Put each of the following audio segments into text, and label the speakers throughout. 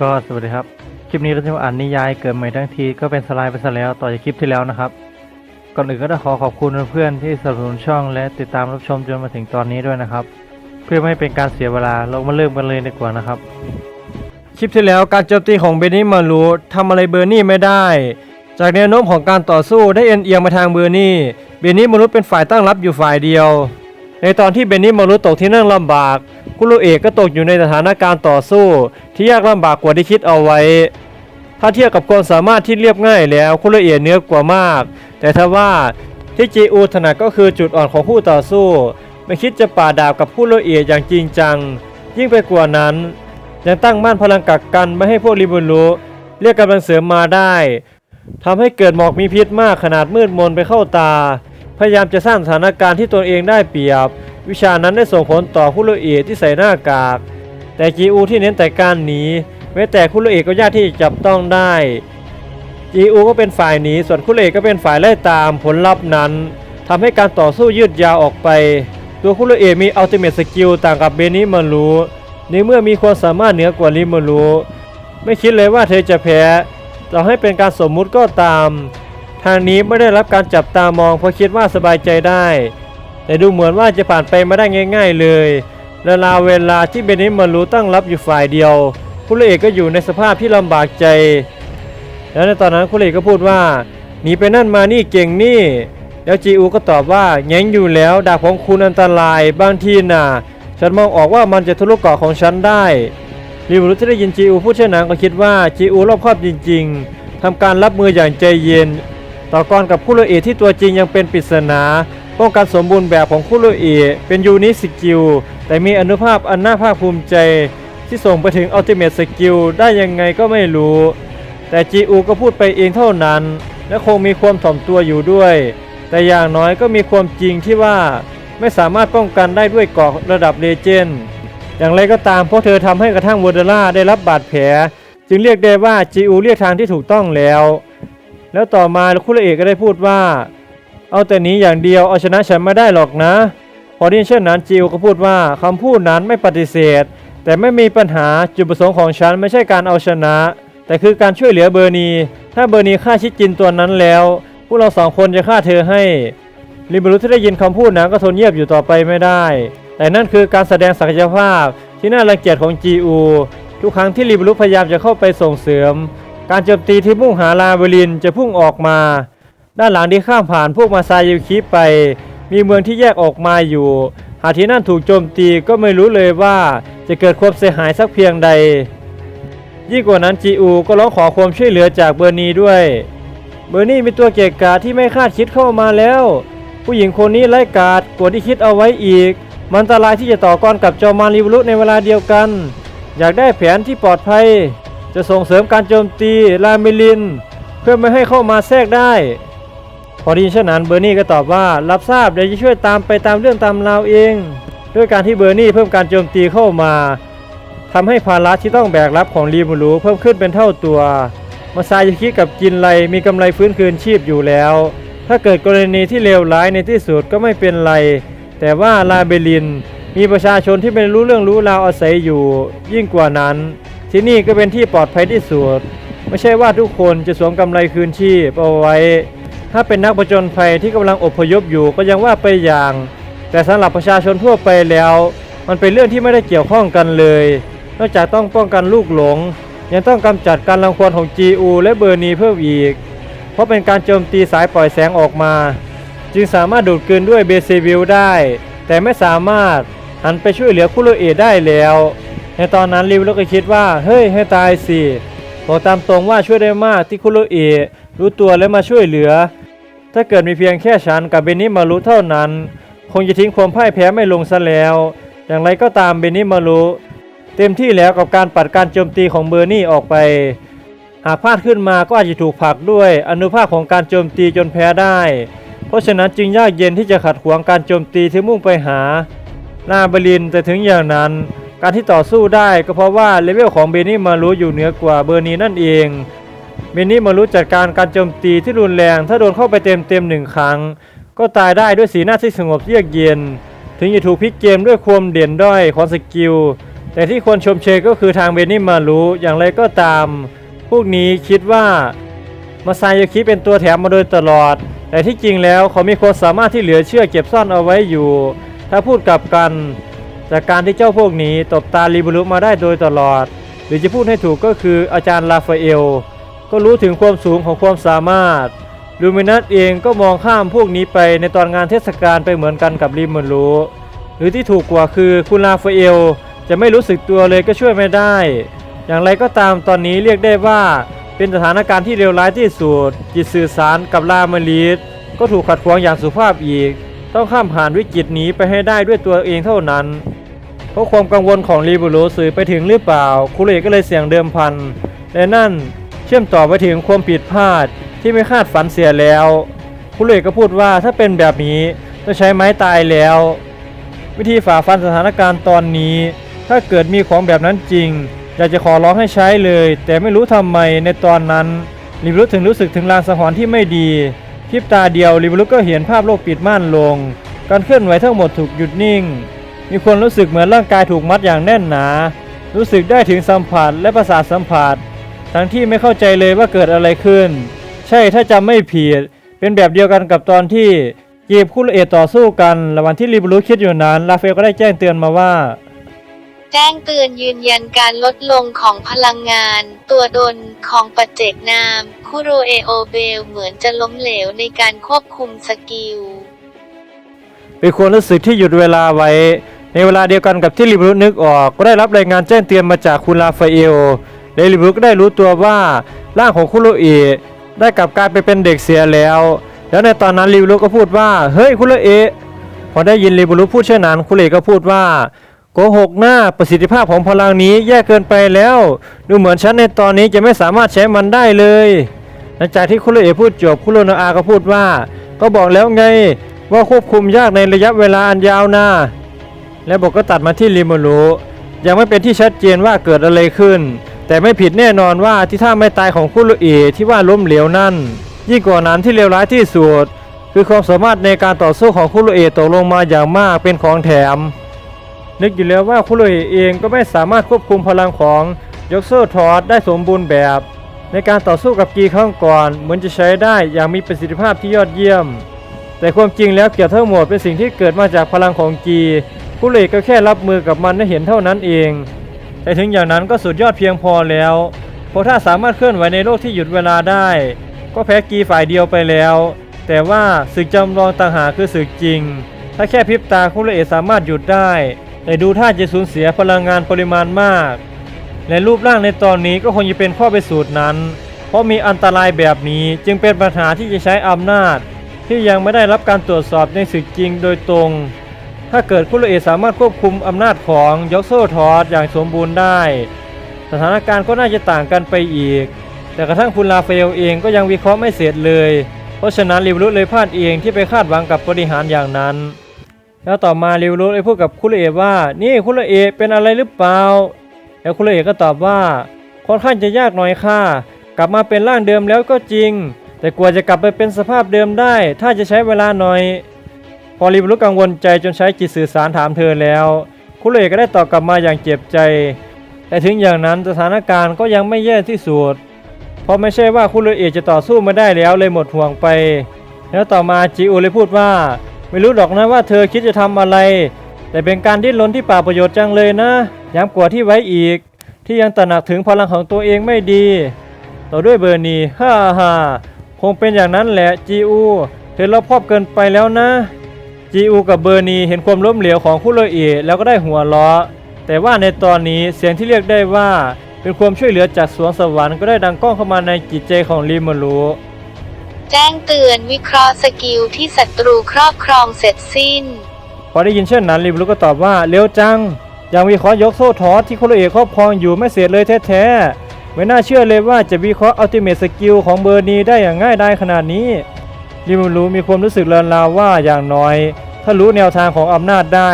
Speaker 1: ก็สวัสดีครับ คลิปนี้เราจะมาอ่านนิยายเกิดใหม่ทั้งทีก็เป็นสไลด์ไปซะแล้วต่อจากคลิปที่แล้วนะครับ ก่อนอื่นก็ต้องขอขอบคุณเพื่อนๆที่สนับสนุนช่องและติดตามรับชมจนมาถึงตอนนี้ด้วยนะครับ เพื่อไม่ให้เป็นการเสียเวลาเรามาเริ่มกันเลยดีกว่านะครับ คลิปที่แล้วการโจมตีของเบนนี่มารูทำอะไรเบอร์นี่ไม่ได้ จากแนวโน้มของการต่อสู้ได้เอ็นเอียงมาทางเบอร์นี่ เบนนี่มารูเป็นฝ่ายตั้งรับอยู่ฝ่ายเดียว ในตอนที่เบนนี่มารุตกที่นั่งลำบาก คุโรเอะก็ตกอยู่ในสถานการณ์ต่อสู้ ที่ยากลำบากกว่าที่คิดเอาไว้ ถ้าเทียบกับความสามารถที่เรียบง่ายแล้วคุโรเอะเหนื้อกว่ามาก แต่ถ้าว่าที่จีอูถนัดก็คือจุดอ่อนของคู่ต่อสู้ ไม่คิดจะป่าดาบกับคุโรเอะอย่างจริงจัง ยิ่งไปกว่านั้น ยังตั้งมั่นพลังกักกันไม่ให้พวกริบุรุเรียกกำลังเสริมมาได้ทำให้เกิดหมอกมีพิษมากขนาดมืดมนไปเข้าตา พยายามจะสร้างสถานการณ์ที่ตนเองได้เปรียบ วิชานั้นได้ส่งผลต่อคุโรเอะที่ใส่หน้ากาก แต่จีอูที่เน้นแต่การหนีแม้แต่คุโรเอะก็ยากที่จะจับต้องได้จีอูก็เป็นฝ่ายหนีส่วนคุโรเอะก็เป็นฝ่ายไล่ตามผลลัพธ์นั้นทำให้การต่อสู้ยืดยาวออกไป ตัวคุโรเอะมีอัลติเมทสกิลต่างกับเบนิมารุในเมื่อมีความสามารถเหนือกว่าริมารุไม่คิดเลยว่าเธอจะแพ้ต่อให้เป็นการสมมุติก็ตาม ทางนี้ไม่ได้รับการจับตามองเพราะคิดว่าสบายใจได้ แต่ดูเหมือนว่าจะผ่านไปไม่ได้ง่าย ๆ เลยและลาเวลาที่เบนิสมารูตั้งรับอยู่ฝ่ายเดียวคุเรเอกก็อยู่ในสภาพที่ลำบากใจ แล้วในตอนนั้นคุเรเอกก็พูดว่าหนีไปนั่นมานี่เก่งนี่ แล้วจีอูก็ตอบว่าแย้งอยู่แล้วดาบของคุณอันตรายบางทีน่ะ ฉันมองออกว่ามันจะทะลุเกาะของฉันได้ริวรุที่ได้ยินจีอูพูดเช่นนั้นก็คิดว่าจีอูรอบคอบจริง ๆทำการรับมืออย่างใจเย็น ต่อกรกับคุโรเอะที่ตัวจริงยังเป็นปริศนา ป้องกันสมบูรณ์แบบของคุโรเอะเป็นยูนิสกิล แต่มีอนุภาพอันน่าภาคภูมิใจ ที่ส่งไปถึงอัลติเม e สกิลได้ยังไงก็ไม่รู้ แต่จีอูก็พูดไปเองเท่านั้น และคงมีความถ่อมตัวอยู่ด้วย แต่อย่างน้อยก็มีความจริงที่ว่าไม่สามารถป้องกันได้ด้วยเกราะระดับเลเจนด์อย่างไรก็ตามเพราะเธอทำให้กระทั่งวอร์เดล่าได้รับบาดแผล จึงเรียกได้ว่าจีอูเรียกทางที่ถูกต้องแล้ว แล้วต่อมาคุโรเอะก็ได้พูดว่า เอาแต่นี้อย่างเดียวเอาชนะฉันไม่ได้หรอกนะพอได้ยินเช่นนั้นจิวก็พูดว่าคำพูดนั้นไม่ปฏิเสธ แต่ไม่มีปัญหาจุดประสงค์ของฉันไม่ใช่การเอาชนะ แต่คือการช่วยเหลือเบอร์นีถ้าเบอร์นีฆ่าชิดจินตัวนั้นแล้ว พวกเราสองคนจะฆ่าเธอให้ลิบรุที่ได้ยินคำพูดนั้นก็ทนเงียบอยู่ต่อไปไม่ได้ แต่นั่นคือการแสดงศักยภาพที่น่ารังเกียจของจีอูทุกครั้งที่ลิบรุพยายามจะเข้าไปส่งเสริม การโจมตีที่มุ่งหาลาเบลินจะพุ่งออกมา ด้านหลังที่ข้ามผ่านพวกมาซายุคิไป มีเมืองที่แยกออกมาอยู่ หากที่นั่นถูกโจมตีก็ไม่รู้เลยว่าจะเกิดความเสียหายสักเพียงใด ยิ่งกว่านั้นจีอูก็ร้องขอความช่วยเหลือจากเบอร์นีด้วย เบอร์นีมีตัวเกะกะที่ไม่คาดคิดเข้ามาแล้ว ผู้หญิงคนนี้ไร้กาดกว่าที่คิดเอาไว้อีก มันอันตรายที่จะต่อกรกับจอมารริวรุในเวลาเดียวกัน อยากได้แผนที่ปลอดภัย จะส่งเสริมการโจมตีลาเมลิน เพื่อไม่ให้เข้ามาแทรกได้ พอไดีเช่นนั้นเบอร์นี่ก็ตอบว่ารับทราบเดี๋ยวจะช่วยตามไปตามเรื่องตามราวเอง ด้วยการที่เบอร์นี่เพิ่มการโจมตีเข้ามาทำให้ภาระที่ต้องแบกรับของรีมูรูเพิ่มขึ้นเป็นเท่าตัวมาซายาคิกับจินไลมีกำไรฟื้นคืนชีพอยู่แล้ว ถ้าเกิดกรณีที่เลวร้ายในที่สุดก็ไม่เป็นไร แต่ว่าลาเบลินมีประชาชนที่ไม่รู้เรื่องรู้ราวอาศัยอยู่ ยิ่งกว่านั้น ที่นี่ก็เป็นที่ปลอดภัยที่สุด ไม่ใช่ว่าทุกคนจะสวมกำไรคืนชีพเอาไว้ ถ้าเป็นนักผจญภัยที่กำลังอพยพอยู่ก็ยังว่าไปอย่าง แต่สำหรับประชาชนทั่วไปแล้ว มันเป็นเรื่องที่ไม่ได้เกี่ยวข้องกันเลย นอกจากต้องป้องกันลูกหลง ยังต้องกำจัดการรังควานของ GU และเบอร์นีเพิ่มอีก เพราะเป็นการโจมตีสายปล่อยแสงออกมา จึงสามารถดูดกลืนด้วยเบเซวิลได้ แต่ไม่สามารถหันไปช่วยเหลือคุโรเอได้แล้ว ในตอนนั้นริวแล้วก็คิดว่า เฮ้ยให้ตายสิบอกตามตรงว่าช่วยได้มากที่คุโรเอรู้ตัวและมาช่วยเหลือ ถ้าเกิดมีเพียงแค่ฉันกับเบนนิมารุเท่านั้น คงจะทิ้งความพ่ายแพ้ไม่ลงซะแล้ว อย่างไรก็ตามเบนนิมารุเต็มที่แล้วกับการปัดการโจมตีของเบอร์นี่ออกไป หากพลาดขึ้นมาก็อาจจะถูกผลักด้วยอนุภาคของการโจมตีจนแพ้ได้ เพราะฉะนั้นจึงยากเย็นที่จะขัดขวางการโจมตีที่มุ่งไปหาลาเบลินแต่ถึงอย่างนั้นการที่ต่อสู้ได้ก็เพราะว่าเลเวลของเบนนี่มารุอยู่เหนือกว่าเบอร์นีนั่นเอง เบนนี่มารู้จัดการการโจมตีที่รุนแรง ถ้าโดนเข้าไปเต็มเต็มๆหนึ่งครั้ง ก็ตายได้ด้วยสีหน้าที่สงบเยือกเย็น ถึงจะถูกพลิกเกมด้วยความเด่นด้อยของสกิล แต่ที่ควรชมเชยก็คือทางเบนนี่มารู้อย่างไรก็ตาม พวกนี้คิดว่ามาซายาคิเป็นตัวแถมมาโดยตลอด แต่ที่จริงแล้วเขามีความสามารถที่เหลือเชื่อเก็บซ่อนเอาไว้อยู่ ถ้าพูดกลับกัน จากการที่เจ้าพวกนี้ตบตาลิบูรุมาได้โดยตลอด หรือจะพูดให้ถูกก็คืออาจารย์ลาฟาเอล ก็รู้ถึงความสูงของความสามารถลูมินัสเองก็มองข้ามพวกนี้ไปในตอนงานเทศกาลไปเหมือนกันกับลิมูรุหรือที่ถูกกว่าคือคุณลาฟาเอลจะไม่รู้สึกตัวเลยก็ช่วยไม่ได้ อย่างไรก็ตามตอนนี้เรียกได้ว่าเป็นสถานการณ์ที่เลวร้ายที่สุดจิตสื่อสารกับลามาลีสก็ถูกขัดขวางอย่างสุภาพอีก ต้องข้ามผ่านวิกฤตนี้ไปให้ได้ด้วยตัวเองเท่านั้น เพราะความกังวลของรีบูโรสื่อไปถึงหรือเปล่าคุเรก็เลยเสี่ยงเดิมพันและนั่น ชื่อมต่อไปถึงความผิดพลาดที่ไม่คาดฝันเสียแล้วคุเรก็พูดว่าถ้าเป็นแบบนี้ต้องใช้ไม้ตายแล้ว วิธีฝ่าฟันสถานการณ์ตอนนี้ ถ้าเกิดมีของแบบนั้นจริง อยากจะขอร้องให้ใช้เลย แต่ไม่รู้ทำไมในตอนนั้นลิบรุถึงรู้สึกถึงลางสังหรณ์ที่ไม่ดีพริบตาเดียวลิบรุก็เห็นภาพโลกปิดม่านลง การเคลื่อนไหวทั้งหมดถูกหยุดนิ่ง มีคนรู้สึกเหมือนร่างกายถูกมัดอย่างแน่นหนา รู้สึกได้ถึงสัมผัสและประสาทสัมผัส ทั้งที่ไม่เข้าใจเลยว่าเกิดอะไรขึ้น ใช่ถ้าจำไม่ผิด เป็นแบบเดียวกันกับตอนที่เกมคู่ละเอียดต่อสู้กันระหว่างที่ลิบรุคิดอยู่นั้น ลาเฟลก็ได้แจ้งเตือนมาว่า
Speaker 2: แจ้งเตือนยืนยันการลดลงของพลังงาน ตัวดนของปัจเจกนามคุโรเอโอเบลเหมือนจะล้มเหลวในการควบคุมสกิล
Speaker 1: เป็นความรู้สึกที่หยุดเวลาไว้ ในเวลาเดียวกันกับที่ลิบรุนึกออก ก็ได้รับรายงานแจ้งเตือนมาจากคุณลาฟาเอล แลลิบรุก็ได้รู้ตัวว่าร่างของคุโรเอะได้กลับกลายไปเป็นเด็กเสียแล้ว แล้วในตอนนั้นลิบรุก็พูดว่า เฮ้ยคุโรเอะพอได้ยินลิบรุพูดเช่นนั้นคุโรเอะก็พูดว่าโกหกหน้าประสิทธิภาพของพลังนี้แย่เกินไปแล้ว ดูเหมือนฉันในตอนนี้จะไม่สามารถใช้มันได้เลยหลังจากที่คุโรเอะพูดจบคุโรนะอาก็พูดว่า ก็บอกแล้วไงว่าควบคุมยากในระยะเวลาอันยาวนาและบอกก็ตัดมาที่ริมูรุยังไม่เป็นที่ชัดเจนว่าเกิดอะไรขึ้น แต่ไม่ผิดแน่นอนว่าที่ท่าไม่ตายของคุโรเอะที่ว่าล้มเหลวนั่น ยิ่งกว่านั้นที่เลวร้ายที่สุดคือความสามารถในการต่อสู้ของคุโรเอะตกลงมาอย่างมากเป็นของแถม นึกอยู่แล้วว่าคุโรเอะเองก็ไม่สามารถควบคุมพลังของยกโซ่ทอสได้สมบูรณ์แบบ ในการต่อสู้กับกีข้างก่อนเหมือนจะใช้ได้อย่างมีประสิทธิภาพที่ยอดเยี่ยม แต่ความจริงแล้วเกี่ยวทั้งหมดเป็นสิ่งที่เกิดมาจากพลังของกีคุโรเอะก็แค่รับมือกับมันให้เห็นเท่านั้นเอง แต่ถึงอย่างนั้นก็สุดยอดเพียงพอแล้ว เพราะถ้าสามารถเคลื่อนไหวในโลกที่หยุดเวลาได้ ก็แพ้กีฝ่ายเดียวไปแล้ว แต่ว่าศึกจำลองต่างหากคือศึกจริง ถ้าแค่พริบตาคุโรเอสามารถหยุดได้ แต่ดูท่าจะสูญเสียพลังงานปริมาณมาก และรูปร่างในตอนนี้ก็คงจะเป็นข้อไปสูตรนั้น เพราะมีอันตรายแบบนี้จึงเป็นปัญหาที่จะใช้อำนาจ ที่ยังไม่ได้รับการตรวจสอบในศึกจริงโดยตรง ถ้าเกิดคุโรเอะสามารถควบคุมอำนาจของยอกโซทอสอย่างสมบูรณ์ได้ สถานการณ์ก็น่าจะต่างกันไปอีก แต่กระทั่งคุณลาเฟลเองก็ยังวิเคราะห์ไม่เสร็จเลย เพราะฉะนั้นริวรุเลยพลาดเองที่ไปคาดหวังกับบริหารอย่างนั้น แล้วต่อมาริวรุเลยพูดกับคุโรเอะว่า นี่คุโรเอะเป็นอะไรหรือเปล่า แล้วคุโรเอะก็ตอบว่าค่อนข้างจะยากหน่อยค่ะ กลับมาเป็นร่างเดิมแล้วก็จริง แต่กว่าจะกลับไปเป็นสภาพเดิมได้ ถ้าจะใช้เวลาหน่อย พอริบรุกังวลใจจนใช้จิตสื่อสารถามเธอแล้ว คุโรเอก็ได้ตอบกลับมาอย่างเจ็บใจ แต่ถึงอย่างนั้นสถานการณ์ก็ยังไม่แย่ที่สุด เพราะไม่ใช่ว่าคุโรเอะจะต่อสู้ไม่ได้แล้วเลยหมดห่วงไป แล้วต่อมาจิโอเลยพูดว่า ไม่รู้ดอกนะว่าเธอคิดจะทำอะไร แต่เป็นการดิ้นรนที่ป่าประโยชน์จังเลยนะย้ำกว่าที่ไว้อีก ที่ยังตระหนักถึงพลังของตัวเองไม่ดี ต่อด้วยเบอร์นีฮ่าฮ่าคงเป็นอย่างนั้นแหละจีอูเธอรอบคอบเกินไปแล้วนะ จีอูกับเบอร์นีเห็นความล้มเหลวของคุโรเอะแล้วก็ได้หัวเราะแต่ว่าในตอนนี้เสียงที่เรียกได้ว่า เป็นความช่วยเหลือจากสวงสวรรค์ก็ได้ดังก้องเข้ามาในจิตใจของริมารุ
Speaker 2: แจ้งเตือนวิเคราะห์สกิลที่ศัตรูครอบครองเสร็จสิ้น
Speaker 1: พอได้ยินเช่นนั้นริมารุก็ตอบว่าเร็วจัง ยังวิเคราะห์ยกโซ่ทอสที่คุโรเอะครอบครองอยู่ไม่เสร็จเลยแท้ๆ ไม่น่าเชื่อเลยว่าจะวิเคราะห์อัลติเมทสกิลของเบอร์นีได้อย่างง่ายดายขนาดนี้ ริมารุมีความรู้สึกเลินลาวว่าอย่างน้อย ถ้ารู้แนวทางของอำนาจได้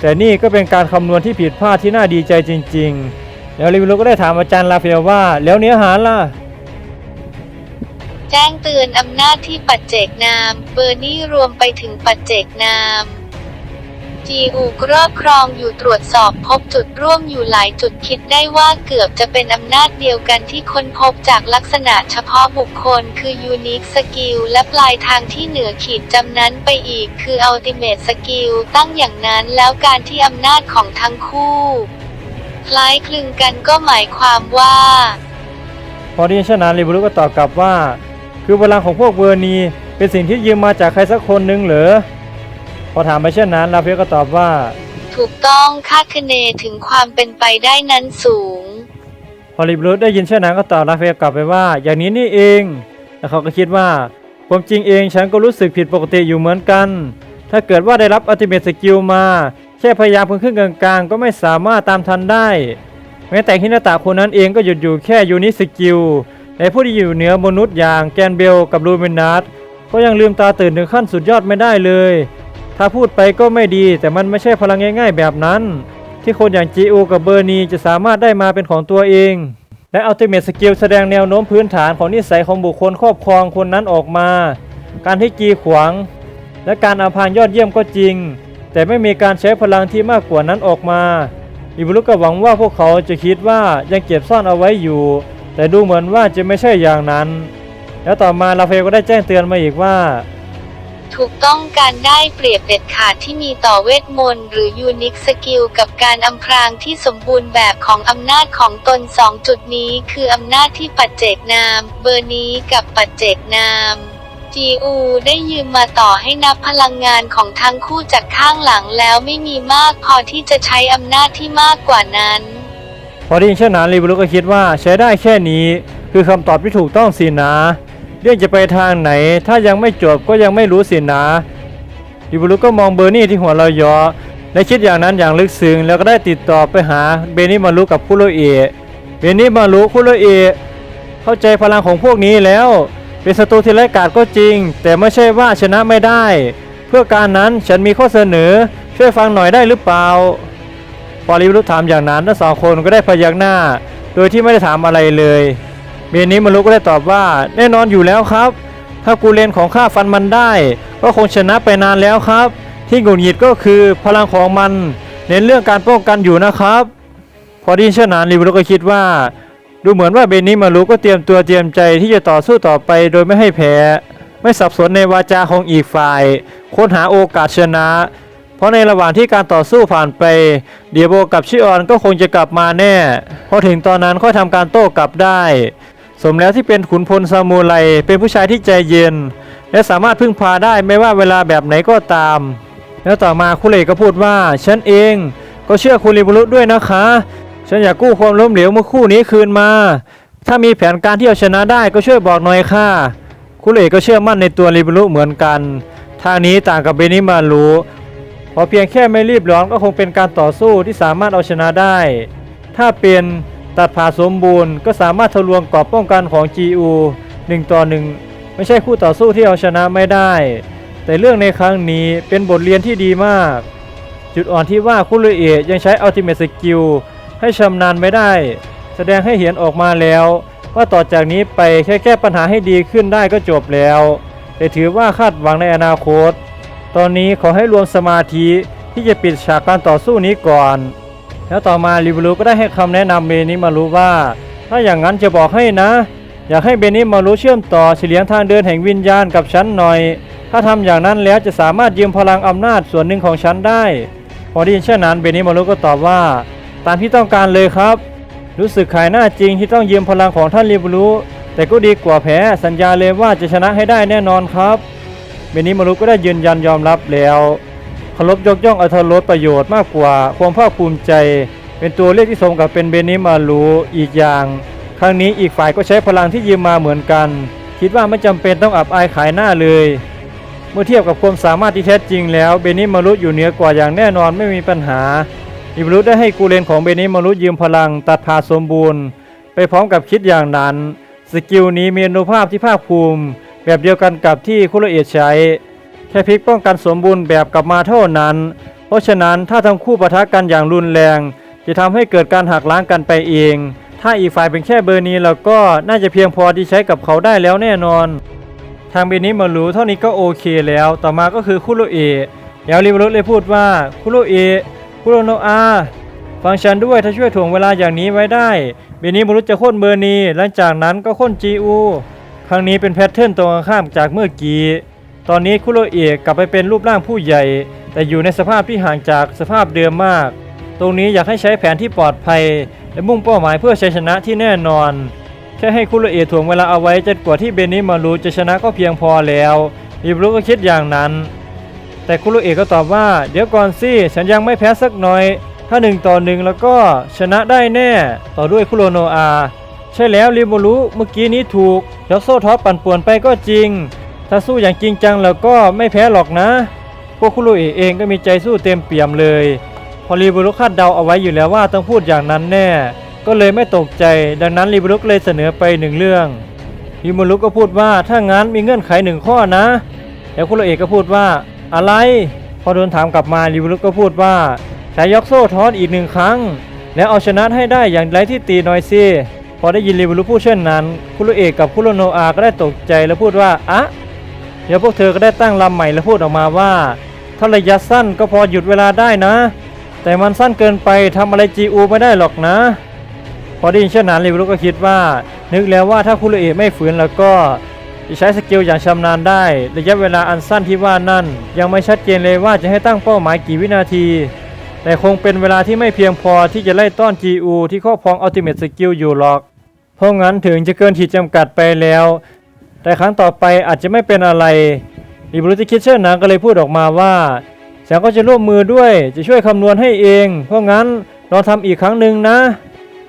Speaker 1: แต่นี่ก็เป็นการคำนวณที่ผิดพลาดที่น่าดีใจจริง ๆ แล้วริมารุก็ได้ถามอาจารย์ลาเฟียว่า แล้วเนื้อหาล่ะ
Speaker 2: แจ้งเตือนอำนาจที่ปัจเจกนาม เบอร์นี่รวมไปถึงปัจเจกนาม จีอูครอบครองอยู่ตรวจสอบพบจุดร่วมอยู่หลายจุดคิดได้ว่าเกือบจะเป็นอำนาจเดียวกันที่ค้นพบจากลักษณะเฉพาะบุคคลคือยูนิคสกิลและปลายทางที่เหนือขีดจำนั้นไปอีกคืออัลติเม e สกิลตั้งอย่างนั้นแล้วการที่อำนาจของทั้งคู่ คล้ายคลึงกันก็หมายความว่า
Speaker 1: พอดีฉะนั้นริบุรุก็ตอบกลับว่า คือพลังของพวกเวอร์นีเป็นสิ่งที่ยืมมาจากใครสักคนหนึ่งเหรอ พอถามไปเช่นนั้นลาเฟียก็ตอบว่า
Speaker 2: ถูกต้องคาดคะเนถึงความเป็นไปได้นั้นสูง
Speaker 1: พอริบุรุได้ยินเช่นนั้นก็ตอบลาเฟียกลับไปว่า อย่างนี้นี่เองแล้วเขาก็คิดว่าความจริงเองฉันก็รู้สึกผิดปกติอยู่เหมือนกัน ถ้าเกิดว่าได้รับอัลติเมทสกิลมา แค่พยายามเพิ่งขึ้นกลางๆ ก็ไม่สามารถตามทันได้ แม้แต่ฮินาตะคนนั้นเองก็หยุดอยู่แค่ยูนิสกิลแต่ผู้ที่อยู่เหนือมนุษย์อย่างแกนเบลกับลูเมนัสก็ยังลืมตาตื่นถึงขั้นสุดยอดไม่ได้เลย ถ้าพูดไปก็ไม่ดี แต่มันไม่ใช่พลังง่ายๆแบบนั้น ที่คนอย่างจีโอกับเบอร์นีจะสามารถได้มาเป็นของตัวเอง และอัลติเม e สกิลแสดงแนวโน้มพื้นฐานของนิสัยของบุคคลครอบครองคนนั้นออกมา การที่กีขวาง และการอาพางยอดเยี่ยมก็จริง แต่ไม่มีการใช้พลังที่มากกว่านั้นออกมาอิบุรุก็หวังว่าพวกเขาจะคิดว่ายังเก็บซ่อนเอาไว้อยู่ แต่ดูเหมือนว่าจะไม่ใช่อย่างนั้น แล้วต่อมาลาเฟลก็ได้แจ้งเตือนมาอีกว่า
Speaker 2: ถูกต้องการได้เปรียบเด็ดขาดที่มีต่อเวทมนต์หรือยูนิคสกิลกับการอำพรางที่สมบูรณ์แบบของอำนาจของตนสองจุดนี้คืออำนาจที่ปัจเจกนาม เบอร์นี้กับปัจเจกนามจีอูได้ยืมมาต่อให้นับพลังงานของทั้งคู่จากข้างหลังแล้วไม่มีมากพอที่จะใช้อำนาจที่มากกว่านั้น
Speaker 1: พอได้ยินเช่นนั้นลิบุรุก็คิดว่าใช้ได้แค่นี้ คือคำตอบที่ถูกต้องสินะ เรื่องจะไปทางไหน ถ้ายังไม่จบก็ยังไม่รู้สินะลิบุรุก็มองเบอร์นี่ที่หัวเรายาะและคิดอย่างนั้นอย่างลึกซึ้งแล้วก็ได้ติดต่อไปหาเบนิมารุกับคุโรเอะเบนิมารุคุโรเอะเข้าใจพลังของพวกนี้แล้วเป็นศัตรูที่ร้ายกาจก็จริง แต่ไม่ใช่ว่าชนะไม่ได้ เพื่อการนั้นฉันมีข้อเสนอ ช่วยฟังหน่อยได้หรือเปล่าพอริวรุถามอย่างนั้นทั้งสองคนก็ได้พยักหน้า โดยที่ไม่ได้ถามอะไรเลย เบนนี้มารุก็ได้ตอบว่าแน่นอนอยู่แล้วครับ ถ้ากูเลนของข้าฟันมันได้ ก็คงชนะไปนานแล้วครับ ที่หงุดหงิดก็คือพลังของมันเน้นเรื่องการป้องกันอยู่นะครับ พอไดีเช่นนั้นริวรุก็คิดว่า ดูเหมือนว่าเบนนี้มารุก็เตรียมตัวเตรียมใจที่จะต่อสู้ต่อไปโดยไม่ให้แพ้ ไม่สับสนในวาจาของอีกฝ่าย ค้นหาโอกาสชนะ เพราะในระหว่างที่การต่อสู้ผ่านไป เดียโบกับชิออนก็คงจะกลับมาแน่พอถึงตอนนั้นค่อยทำการโต้กลับได้ สมแล้วที่เป็นขุนพลซามูไรเป็นผู้ชายที่ใจเย็น และสามารถพึ่งพาได้ไม่ว่าเวลาแบบไหนก็ตาม แล้วต่อมาคุเลก็พูดว่า ฉันเองก็เชื่อคุณริบุรุด้วยนะคะ ฉันอยากกู้ความล้มเหลวเมื่อคู่นี้คืนมา ถ้ามีแผนการที่เอาชนะได้ก็ช่วยบอกหน่อยค่ะ คุเลก็เชื่อมั่นในตัวริบุรุเหมือนกัน ทางนี้ต่างกับเบนิมารุพอเพียงแค่ไม่รีบร้อนก็คงเป็นการต่อสู้ที่สามารถเอาชนะได้ ถ้าเป็น ตัดผ่าสมบูรณ์ก็สามารถทะลวงกรอบป้องกันของ GU 1 ต่อ 1 ไม่ใช่คู่ต่อสู้ที่เอาชนะไม่ได้ แต่เรื่องในครั้งนี้เป็นบทเรียนที่ดีมาก จุดอ่อนที่ว่าคุรุเอะยังใช้อัลติเม e สกิลให้ชำนาญไม่ได้ แสดงให้เห็นออกมาแล้ว ว่าต่อจากนี้ไปแค่แก้ปัญหาให้ดีขึ้นได้ก็จบแล้ว แต่ถือว่าคาดหวังในอนาคต ตอนนี้ขอให้รวมสมาธิที่จะปิดฉากการต่อสู้นี้ก่อน แล้วต่อมาริบลูก็ได้ให้คำแนะนำเบนิมารุว่า ถ้าอย่างนั้นจะบอกให้นะ อยากให้เบนิมารุเชื่อมต่อเฉลียงทางเดินแห่งวิญญาณกับฉันหน่อย ถ้าทำอย่างนั้นแล้วจะสามารถยืมพลังอำนาจส่วนหนึ่งของฉันได้ พอได้ยินเช่นนั้นเบนิมารุก็ตอบว่า ตามที่ต้องการเลยครับ รู้สึกขายหน้าจริงที่ต้องยืมพลังของท่านริบลูแต่ก็ดีกว่าแพ้สัญญาเลยว่าจะชนะให้ได้แน่นอนครับเบนิมารุก็ได้ยืนยันยอมรับแล้ว เคารพยกย่องอัธรสประโยชน์มากกว่าความภาคภูมิใจ เป็นตัวเรียกที่สมกับเป็นเบนิมารุอีกอย่าง ครั้งนี้อีกฝ่ายก็ใช้พลังที่ยืมมาเหมือนกัน คิดว่าไม่จำเป็นต้องอับอายขายหน้าเลย เมื่อเทียบกับความสามารถที่แท้จริงแล้วเบนิมารุอยู่เหนือกว่าอย่างแน่นอนไม่มีปัญหาอิบรุได้ให้กูเลนของเบนิมารุยืมพลังตัดผ่าสมบูรณ์ ไปพร้อมกับคิดอย่างนั้น สกิลนี้มีอนุภาพที่ภาคภูมิ แบบเดียวกันกับที่คุโรเอะใช้ แค่พลิกป้องกันสมบูรณ์แบบกลับมาเท่านั้น เพราะฉะนั้นถ้าทั้งคู่ปะทะกันอย่างรุนแรง จะทำให้เกิดการหักล้างกันไปเอง ถ้าอีกฝ่ายเป็นแค่เบอร์นี้แล้วก็น่าจะเพียงพอที่ใช้กับเขาได้แล้วแน่นอน ทางเบนิมารู้เท่านี้ก็โอเคแล้ว ต่อมาก็คือคุโรเอะแล้วริบรุเลยพูดว่าคุโรเอะคุโรโนอาฟังฉันด้วยถ้าช่วยถ่วงเวลาอย่างนี้ไว้ได้เบนี้มรุษจะโค่นเบอร์นีหลังจากนั้นก็โค่นจีอูครั้งนี้เป็นแพทเทิร์นตรงข้ามจากเมื่อกี้ ตอนนี้คุโรเอะกลับไปเป็นรูปร่างผู้ใหญ่ แต่อยู่ในสภาพที่ห่างจากสภาพเดิมมาก ตรงนี้อยากให้ใช้แผนที่ปลอดภัย และมุ่งเป้าหมายเพื่อชัยชนะที่แน่นอน แค่ให้คุโรเอะถ่วงเวลาเอาไว้จนกว่าที่เบนิมารูจะชนะก็เพียงพอแล้วริบรุก็คิดอย่างนั้น แต่คุโรเอะก็ตอบว่า เดี๋ยวก่อนสิฉันยังไม่แพ้สักหน่อย ถ้าหนึ่งต่อหนึ่งแล้วก็ชนะได้แน่ ต่อด้วยคุโรโนอาใช่แล้วริโมรุเมื่อกี้นี้ถูกแล้วโซท็อปปั่นป่วนไปก็จริง ถ้าสู้อย่างจริงจังแล้วก็ไม่แพ้หรอกนะ พวกคุโรเอะเองก็มีใจสู้เต็มเปี่ยมเลย พอริโมรุคาดเดาเอาไว้อยู่แล้วว่าต้องพูดอย่างนั้นแน่ ก็เลยไม่ตกใจ ดังนั้นริโมรุเลยเสนอไปหนึ่งเรื่องริโมรุก็พูดว่าถ้างั้นมีเงื่อนไขหนึ่งข้อนะ แล้วคุโรเอะก็พูดว่า อะไร พอโดนถามกลับมาริวรุก็พูดว่าใช้ยกโซ่ทอนอีกหนึ่งครั้ง แล้วเอาชนะให้ได้อย่างไรที่ตีน่อยสิพอได้ยินริวรุพูดเช่นนั้น คุโรเอะกับคุโรโนอาก็ได้ตกใจแล้วพูดว่าอะ ดี๋ยวพวกเธอก็ได้ตั้งลำใหม่แล้วพูดออกมาว่าถ้าระยะสั้นก็พอหยุดเวลาได้นะ แต่มันสั้นเกินไปทำอะไรจีอูไม่ได้หรอกนะ พอได้ยินเช่นนั้นริวรุก็คิดว่า นึกแล้วว่าถ้าคุโรเอะไม่ฝืนแล้วก็จะใช้สกิลอย่างชำนาญได้ ระยะเวลาอันสั้นที่ว่านั่น ยังไม่ชัดเจนเลยว่าจะให้ตั้งเป้าหมายกี่วินาที แต่คงเป็นเวลาที่ไม่เพียงพอที่จะไล่ต้อน GU ที่ครอบครองอัลติเม e สกิลอยู่หรอก เพราะงั้นถึงจะเกินขีดจำกัดไปแล้ว แต่ครั้งต่อไปอาจจะไม่เป็นอะไรริบรุที่คิดเช่นนั้นก็เลยพูดออกมาว่าฉันก็จะร่วมมือด้วยจะช่วยคำนวณให้เอง เพราะงั้นลองทำอีกครั้งหนึ่งนะ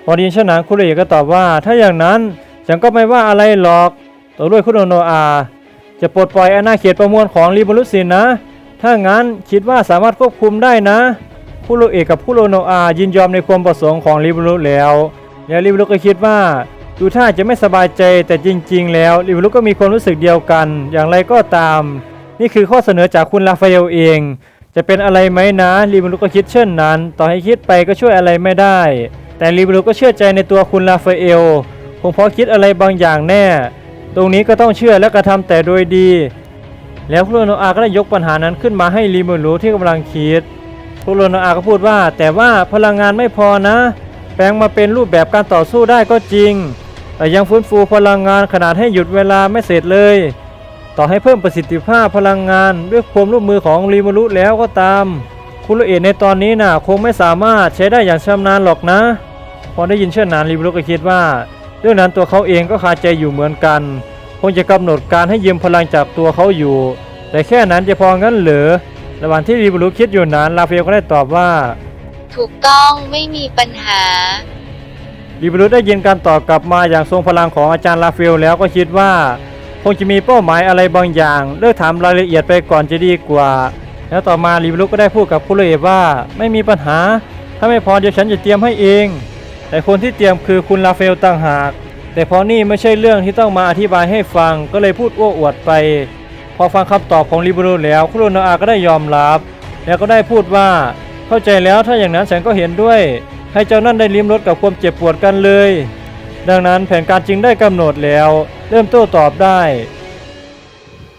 Speaker 1: พอไดีนเช่นนั้นคุเรยก็ตอบว่า ถ้าอย่างนั้นฉันก็ไม่ว่าอะไรหรอกต่อด้วยคุโรโนอา จะปลดปล่อยอาณาเขตประมวลของริบุรุสินนะ ถ้างั้นคิดว่าสามารถควบคุมได้นะคุโรเอะกับคุโรโนอายินยอมในความประสงค์ของริบุรุแล้วแล้วริบุรุก็คิดว่า ดูท่าจะไม่สบายใจแต่จริง ๆ แล้วริบุรุก็มีความรู้สึกเดียวกัน อย่างไรก็ตาม นี่คือข้อเสนอจากคุณลาฟาเอลเอง จะเป็นอะไรไหมนะริบุรุก็คิดเช่นนั้น ต่อให้คิดไปก็ช่วยอะไรไม่ได้ แต่ริบุรุก็เชื่อใจในตัวคุณลาฟาเอลคงเพราะคิดอะไรบางอย่างแน่ ตรงนี้ก็ต้องเชื่อและกระทำแต่โดยดี แล้วพวกโนอาก็ได้ยกปัญหานั้นขึ้นมาให้ลีมูรู้ที่กำลังคิดพวกโนอาก็พูดว่า แต่ว่าพลังงานไม่พอนะ ลงมาเป็นรูปแบบการต่อสู้ได้ก็จริง แต่ยังฟื้นฟูพลังงานขนาดให้หยุดเวลาไม่เสร็จเลย ต่อให้เพิ่มประสิทธิภาพพลังงาน ด้วยความร่วมมือของลีมูรุแล้วก็ตาม คุโรเอะในตอนนี้น่ะคงไม่สามารถใช้ได้อย่างชำนาญหรอกนะ พอได้ยินเช่นนั้นลีมูรุก็คิดว่า เรื่องนั้นตัวเขาเองก็คาใจอยู่เหมือนกันคงจะกำหนดการให้ยืมพลังจากตัวเขาอยู่ แต่แค่นั้นจะพองั้นเหรือระหว่างที่รีบรูคิดอยู่นั้นลาเฟลก็ได้ตอบว่า
Speaker 2: ถูกต้องไม่มีปัญหา
Speaker 1: รีบรูได้ยินการตอบกลับมาอย่างทรงพลังของอาจารย์ลาเฟลแล้วก็คิดว่า คงจะมีเป้าหมายอะไรบางอย่าง เลิกถามรายละเอียดไปก่อนจะดีกว่า แล้วต่อมารีบรูก็ได้พูดกับคุโรเอะว่าไม่มีปัญหา ถ้าไม่พอเดี๋ยวฉันจะเตรียมให้เอง แต่คนที่เตรียมคือคุณลาเฟลต่างหาก แต่พอนี่ไม่ใช่เรื่องที่ต้องมาอธิบายให้ฟังก็เลยพูดอ้วอวดไป พอฟังคำตอบของลิบรูแล้วคุโรโนอาก็ได้ยอมรับ แล้วก็ได้พูดว่า เข้าใจแล้วถ้าอย่างนั้นฉันก็เห็นด้วย ให้เจ้านั่นได้ลิ้มรสกับความเจ็บปวดกันเลย ดังนั้นแผนการจริงได้กำหนดแล้ว เริ่มโต้ตอบได้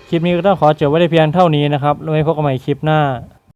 Speaker 1: คลิปนี้ก็ต้องขอจบไว้ได้เพียงเท่านี้นะครับแล้วไว้พบกันใหม่คลิปหน้า